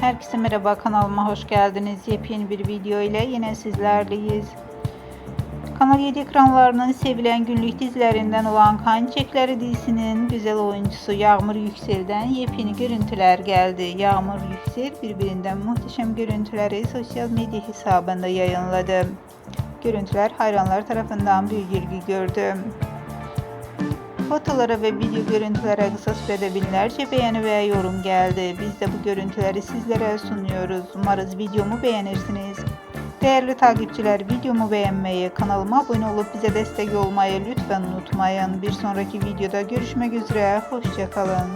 Herkese merhaba kanalıma hoş geldiniz. Yepyeni bir video ile yine sizlerleyiz. Kanal 7 ekranlarının sevilen günlük dizilerinden olan Kan Çiçekleri dizisinin güzel oyuncusu Yağmur Yüksel'den yepyeni görüntüler geldi. Yağmur Yüksel birbirinden muhteşem görüntüleri sosyal medya hesabında yayınladı. Görüntüler hayranlar tarafından büyük ilgi gördü. Fotolara ve video görüntülere kısa sürede binlerce beğeni ve yorum geldi. Biz de bu görüntüleri sizlere sunuyoruz. Umarız videomu beğenirsiniz. Değerli takipçiler videomu beğenmeyi, kanalıma abone olup bize destek olmayı lütfen unutmayın. Bir sonraki videoda görüşmek üzere. Hoşçakalın.